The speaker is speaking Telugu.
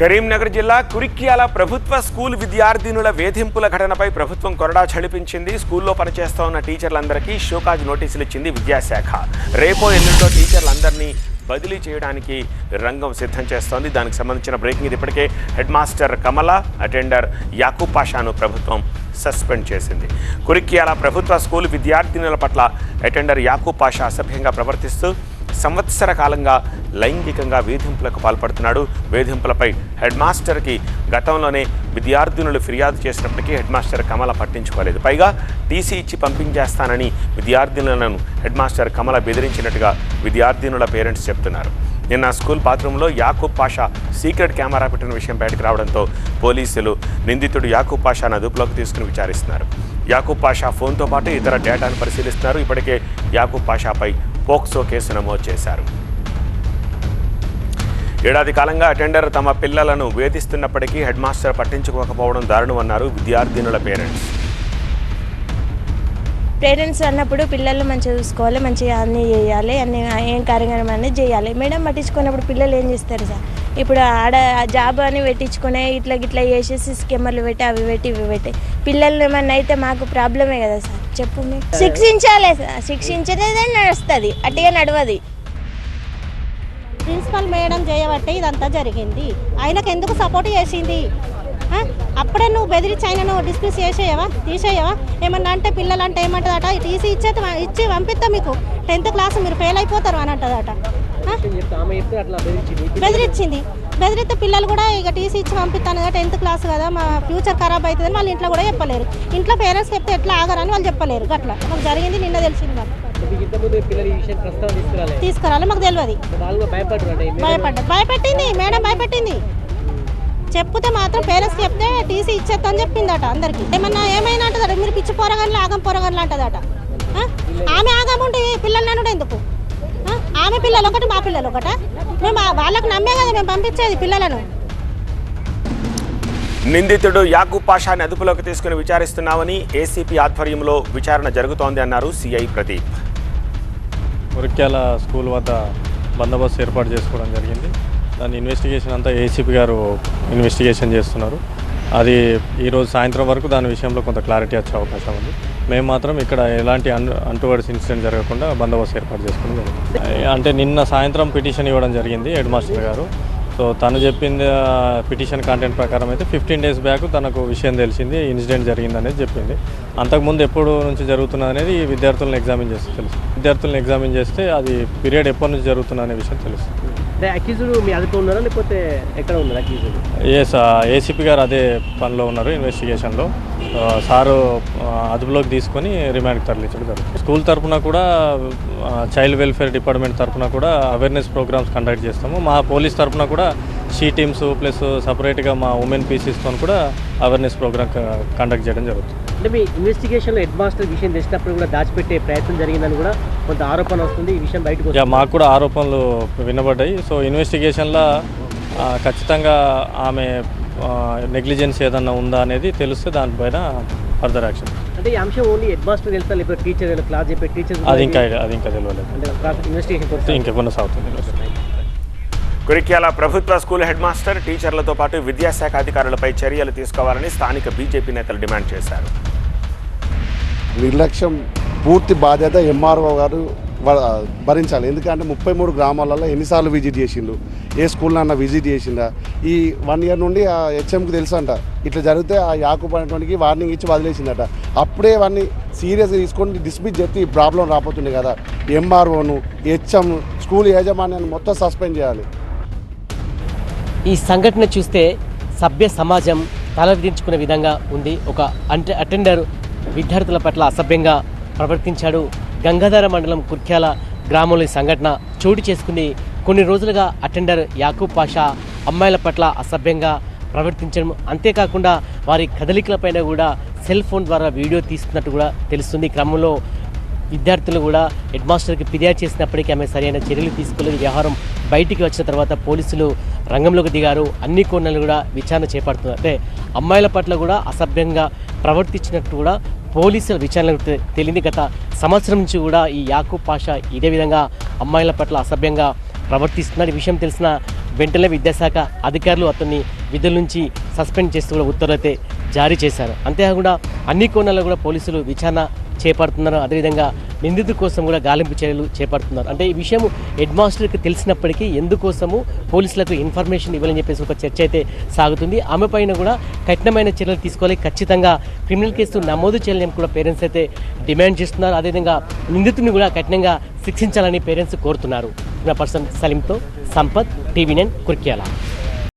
కరీంనగర్ జిల్లా కురిక్యాల ప్రభుత్వ స్కూల్ విద్యార్థినుల వేధింపుల ఘటనపై ప్రభుత్వం కొరడా చడిపించింది స్కూల్లో పనిచేస్తోన్న టీచర్లందరికీ షోకాజ్ నోటీసులు ఇచ్చింది విద్యాశాఖ. రేపో ఎల్లుండో టీచర్లందరినీ బదిలీ చేయడానికి రంగం సిద్ధం చేస్తోంది. దానికి సంబంధించిన బ్రేకింగ్ ఇది ఇప్పటికే. Head master Kamala attender Yakub పాషాను ప్రభుత్వం సస్పెండ్ చేసింది. కురిక్యాల ప్రభుత్వ స్కూల్ విద్యార్థినుల పట్ల అటెండర్ యాకూబ్ పాషా అసభ్యంగా ప్రవర్తిస్తూ సంవత్సర కాలంగా లైంగికంగా వేధింపులకు పాల్పడుతున్నాడు. వేధింపులపై హెడ్ మాస్టర్కి గతంలోనే విద్యార్థినులు ఫిర్యాదు చేసినప్పటికీ హెడ్ మాస్టర్ కమల పట్టించుకోలేదు. పైగా టీసీ ఇచ్చి పంపించేస్తానని విద్యార్థినులను హెడ్ మాస్టర్ కమల బెదిరించినట్టుగా విద్యార్థినుల పేరెంట్స్ చెప్తున్నారు. నిన్న స్కూల్ బాత్రూంలో యాకూబ్ పాషా సీక్రెట్ కెమెరా పెట్టిన విషయం బయటకు రావడంతో పోలీసులు నిందితుడు యాకూబ్ పాషాను అదుపులోకి తీసుకుని విచారిస్తున్నారు. యాకూబ్ పాషా ఫోన్తో పాటు ఇతర డేటాను పరిశీలిస్తున్నారు. ఇప్పటికే యాకూబ్ పాషాపై పోక్సో కేసు నమోదు చేశారు. ఏడాది కాలంగా అటెండర్ తమ పిల్లలను వేధిస్తున్నప్పటికీ హెడ్ మాస్టర్ పట్టించుకోకపోవడం దారుణమన్నారు విద్యార్థినుల పేరెంట్స్. పేరెంట్స్ అన్నప్పుడు పిల్లలు మంచిగా చూసుకోవాలి మంచిగా అన్నీ చేయాలి అన్ని ఏం కార్యక్రమం అనేది చేయాలి. మేడం పట్టించుకున్నప్పుడు పిల్లలు ఏం చేస్తారు సార్? ఇప్పుడు ఆడ జాబ్ అని పెట్టించుకునే ఇట్లా గిట్లా చేసేసి స్కెమర్లు పెట్టి అవి పెట్టి ఇవి పెట్టి పిల్లలు ఏమన్నా అయితే మాకు ప్రాబ్లమే కదా సార్? చెప్పు. శిక్షించాలి శిక్షించేదే నడుస్తుంది అట్టిగా నడవది. ప్రిన్సిపల్ మేడం చేయబట్టే ఇదంతా జరిగింది. ఆయనకు ఎందుకు సపోర్ట్ చేసింది? అప్పుడే నువ్వు బెదిరించి ఆయన నువ్వు డిస్మిస్ చేసేయవా? తీసేయవా? ఏమన్నా అంటే పిల్లలు అంటే ఏమంటుందట టీసీ ఇచ్చేది ఇచ్చి పంపిస్తా మీకు. టెన్త్ క్లాస్ మీరు ఫెయిల్ అయిపోతారు అని అంటదట. ఆ? ఆమె చెప్తే అట్లా బెదిరించింది. బెదిరించింది. బెదిరితే పిల్లలు కూడా ఇక టీసీ ఇచ్చి పంపిస్తాను కదా టెన్త్ క్లాస్ కదా మా ఫ్యూచర్ ఖరాబ్ అవుతుందని వాళ్ళు ఇంట్లో కూడా చెప్పలేరు. ఇంట్లో పేరెంట్స్ చెప్తే ఎట్లా ఆగరని వాళ్ళు చెప్పలేరు అట్లా మాకు జరిగింది నిన్న తెలిసింది మాకు. తీసుకురాలి? మాకు తెలియదు వాళ్ళు కూడా భయపడరు అంటే మీరు భయపడ్డా భయపెట్టింది మేడం భయపెట్టింది. చెప్తే మాత్రం పేరెంట్స్ చెప్తే టీసీ ఇచ్చేద్దని చెప్పిందట అందరికి. ఏమన్నా ఏమైనా అంటదట మీరు పిచ్చి పోరగాన్లు ఆగం పోరగాన్లు అంటదట? ఆమె ఆగం ఉంటే పిల్లలు నన్ను ఎందుకు? ఆమె పిల్లలు ఒకటి మా పిల్లలు ఒకట? మేము వాళ్ళకి నమ్మే కదా మేము పంపించేది పిల్లలను. నిందితుడు యాకూబ్ పాషాని అదుపులోకి తీసుకుని విచారిస్తున్నామని ఏసీపీ ఆధ్వర్యంలో విచారణ జరుగుతోంది అన్నారు సిఐ ప్రదీప్. మురిక్యాల స్కూల్ వద్ద బందోబస్తు ఏర్పాటు చేసుకోవడం జరిగింది. దాని ఇన్వెస్టిగేషన్ అంతా ఏసీపీ గారు ఇన్వెస్టిగేషన్ చేస్తున్నారు. అది ఈరోజు సాయంత్రం వరకు దాని విషయంలో కొంత క్లారిటీ వచ్చే అవకాశం ఉంది. మేము మాత్రం ఇక్కడ ఎలాంటి అన్ అంటువర్డ్స్ ఇన్సిడెంట్ జరగకుండా బందోబస్తు ఏర్పాటు చేసుకుని అంటే నిన్న సాయంత్రం పిటిషన్ ఇవ్వడం జరిగింది హెడ్ మాస్టర్ గారు. సో తను చెప్పింది పిటిషన్ కంటెంట్ ప్రకారం అయితే ఫిఫ్టీన్ డేస్ బ్యాక్ తనకు విషయం తెలిసింది ఇన్సిడెంట్ జరిగింది అనేది చెప్పింది. అంతకుముందు ఎప్పుడు నుంచి జరుగుతున్నది అనేది విద్యార్థులను ఎగ్జామిన్ చేస్తే తెలుసు. విద్యార్థులను ఎగ్జామిన్ చేస్తే అది పీరియడ్ ఎప్పటి నుంచి జరుగుతున్న అనే విషయం తెలుస్తుంది అక్యూజుడు మీ అదుపు ఉన్నారా లేకపోతే ఎక్కడ ఉన్నారు అక్యూజుడు ఎస్ ఏసీపీ గారు అదే పనిలో ఉన్నారు ఇన్వెస్టిగేషన్లో సారు అదుపులోకి తీసుకొని రిమాండ్కి తరలించడం జరుగుతుంది. స్కూల్ తరపున కూడా చైల్డ్ వెల్ఫేర్ డిపార్ట్మెంట్ తరపున కూడా అవేర్నెస్ ప్రోగ్రామ్స్ కండక్ట్ చేస్తాము. మా పోలీస్ తరపున కూడా షీ టీమ్స్ ప్లస్ సపరేట్గా మా ఉమెన్ పీసీస్తో కూడా అవేర్నెస్ ప్రోగ్రామ్ కండక్ట్ చేయడం జరుగుతుంది. అంటే మీ ఇన్వెస్టిగేషన్లో హెడ్ మాస్టర్ విషయం తెలిసినప్పుడు కూడా దాచిపెట్టే ప్రయత్నం జరిగిందని కూడా కొంత ఆరోపణ వస్తుంది. ఈ విషయం బయటకు. మాకు కూడా ఆరోపణలు వినబడ్డాయి. సో ఇన్వెస్టిగేషన్లో ఖచ్చితంగా ఆమె నెగ్లిజెన్స్ ఏదన్నా ఉందా అనేది తెలిస్తే దానిపైన ఫర్దర్ యాక్షన్ అంటే ఈ అంశం ఓన్లీ హెడ్ మాస్టర్ తెలుసా? లేకపోతే టీచర్ క్లాస్ చెప్పే టీచర్ అది ఇంకా అది ఇంకా తెలియలేదు అంటే ఇన్వెస్టిగేషన్. ఇంకా కొనసాగుతుంది కురిక్యాల ప్రభుత్వ స్కూల్ హెడ్ మాస్టర్ టీచర్లతో పాటు విద్యాశాఖ అధికారులపై చర్యలు తీసుకోవాలని స్థానిక బీజేపీ నేతలు డిమాండ్ చేశారు. నిర్లక్ష్యం పూర్తి బాధ్యత ఎంఆర్ఓ గారు భరించాలి. ఎందుకంటే ముప్పై మూడు గ్రామాలలో ఎన్నిసార్లు విజిట్ చేసిండు? ఏ స్కూల్లో అన్న విజిట్ చేసిందా ఈ వన్ ఇయర్ నుండి ఆ హెచ్ఎంకి తెలుసు అంట ఇట్లా జరిగితే ఆ యాకూబ్ అనేటువంటికి వార్నింగ్ ఇచ్చి వదిలేసిందట. అప్పుడే వాడిని సీరియస్గా తీసుకొని డిస్మిస్ చేస్తే ఈ ప్రాబ్లం రాపోతుంది కదా. ఎంఆర్ఓను హెచ్ఎం స్కూల్ యాజమాన్యాన్ని మొత్తం సస్పెండ్ చేయాలి. ఈ సంఘటన చూస్తే సభ్య సమాజం తలదించుకునే విధంగా ఉంది. ఒక అంటే అటెండర్ విద్యార్థుల పట్ల అసభ్యంగా ప్రవర్తించాడు. గంగాధర మండలం కుర్క్యాల గ్రామంలో ఈ సంఘటన చోటు చేసుకుని కొన్ని రోజులుగా అటెండర్ యాకూబ్ పాషా అమ్మాయిల పట్ల అసభ్యంగా ప్రవర్తించడం. అంతేకాకుండా వారి కదలికలపైన కూడా సెల్ ఫోన్ ద్వారా వీడియో తీసుకున్నట్టు కూడా తెలుస్తుంది. క్రమంలో విద్యార్థులు కూడా హెడ్ మాస్టర్కి ఫిర్యాదు చేసినప్పటికీ ఆమె సరైన చర్యలు తీసుకోలేదు. వ్యవహారం బయటికి వచ్చిన తర్వాత పోలీసులు రంగంలోకి దిగారు. అన్ని కోణాలు కూడా విచారణ చేపడుతున్నారు. అంటే అమ్మాయిల పట్ల కూడా అసభ్యంగా ప్రవర్తించినట్టు కూడా పోలీసుల విచారణకు తెలియని గత సంవత్సరం నుంచి కూడా ఈ యాకూబ్ పాషా ఇదే విధంగా అమ్మాయిల పట్ల అసభ్యంగా ప్రవర్తిస్తున్న విషయం తెలిసిన వెంటనే విద్యాశాఖ అధికారులు అతన్ని విధుల నుంచి సస్పెండ్ చేస్తూ కూడా ఉత్తర్వులైతే జారీ చేశారు. అంతేకాకుండా అన్ని కోణాల్లో కూడా పోలీసులు విచారణ చేపడుతున్నారు. అదేవిధంగా నిందితు కోసం కూడా గాలింపు చర్యలు చేపడుతున్నారు. అంటే ఈ విషయం హెడ్ మాస్టర్కి తెలిసినప్పటికీ ఎందుకోసము పోలీసులకు ఇన్ఫర్మేషన్ ఇవ్వాలని చెప్పేసి ఒక చర్చ అయితే సాగుతుంది. ఆమె పైన కూడా కఠినమైన చర్యలు తీసుకోవాలి. ఖచ్చితంగా క్రిమినల్ కేసు నమోదు చేయాలని కూడా పేరెంట్స్ అయితే డిమాండ్ చేస్తున్నారు. అదేవిధంగా నిందితుని కూడా కఠినంగా శిక్షించాలని పేరెంట్స్ కోరుతున్నారు. పర్సన్ సలీంతో సంపత్ టీవీ నైన్ కుర్క్యాల.